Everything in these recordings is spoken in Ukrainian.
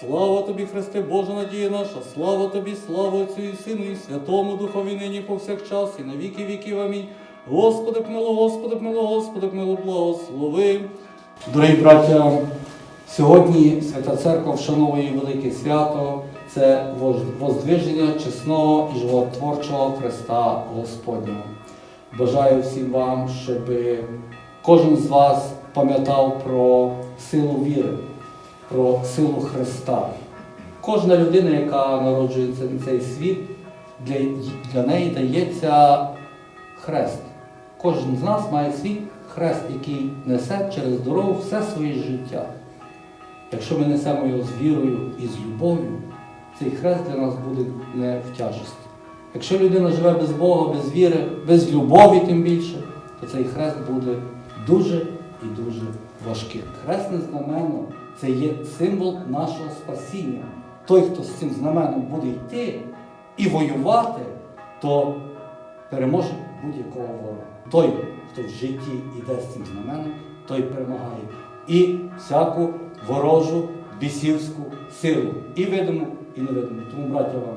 Слава тобі, Христе, Божа надія наша, слава тобі, слава Отцю і Сину, і Святому Духові нині повсякчас, і на віки віків. Амінь. Господи, помилуй, Господи, помилуй, Господи, помилуй, благослови. Дорогі браття, сьогодні Свята Церква вшановує велике свято. Це воздвиження чесного і животворчого Христа Господнього. Бажаю всім вам, щоб кожен з вас пам'ятав про силу віри, про силу Христа. Кожна людина, яка народжується на цей світ, для, для неї дається хрест. Кожен з нас має свій хрест, який несе через дорогу все своє життя. Якщо ми несемо його з вірою і з любов'ю, цей хрест для нас буде не в тяжесті. Якщо людина живе без Бога, без віри, без любові тим більше, то цей хрест буде дуже і дуже важким. Хресне знамено це є символ нашого спасіння. Той, хто з цим знаменом буде йти і воювати, то переможе будь-якого ворога. Той, хто в житті йде з цим знаменом, той перемагає і всяку ворожу бісівську силу, і видиму, і невидиму. Тому, браття вам,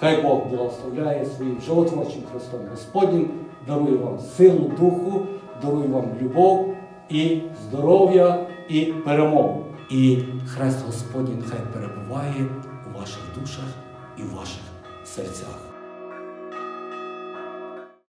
хай Бог благословляє своїм животворчим Христом Господнім, дарує вам силу духу, дарує вам любов і здоров'я, і перемогу. І хрест Господній нехай перебуває у ваших душах і в ваших серцях.